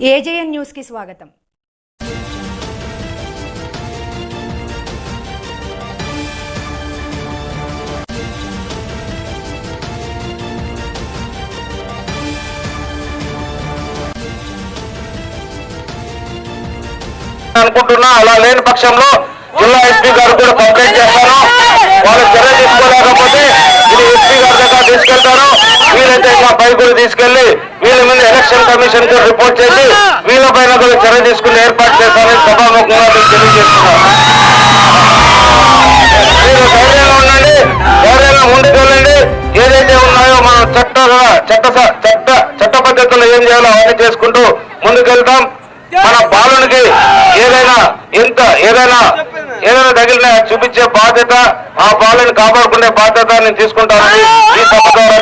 AJN న్యూస్కి స్వాగతం. అనుకుంటున్నా అలా లేని పక్షంలో జిల్లా ఎస్పీ గారు కూడా కంప్లైంట్ చేస్తాను వాళ్ళు చర్య తీసుకోలేకపోతే ఇది ఎస్పీ గారి దగ్గర తీసుకెళ్తాను పై కూడా తీసుకెళ్ళి వీళ్ళ మీద ఎలక్షన్ కమిషన్కు రిపోర్ట్ చేసి వీళ్ళ పైన కూడా చర్య తీసుకుని ఏర్పాటు చేస్తానని సభాముఖంగా మీకు తెలియజేస్తున్నాను మీరు ధైర్యంగా ఉండండి ధైర్యంగా ముందుకు వెళ్ళండి. ఏదైతే ఉన్నాయో మన చట్ట చట్ట చట్ట చట్ట పద్ధతుల్లో ఏం చేయాలో అవన్నీ చేసుకుంటూ ముందుకెళ్తాం మన బాలునికి ఏదైనా ఎంత ఏదైనా ఏదైనా తగిలినా చూపించే బాధ్యత ఆ బాలుని కాపాడుకునే బాధ్యత నేను తీసుకుంటానని ఈ సభ ద్వారా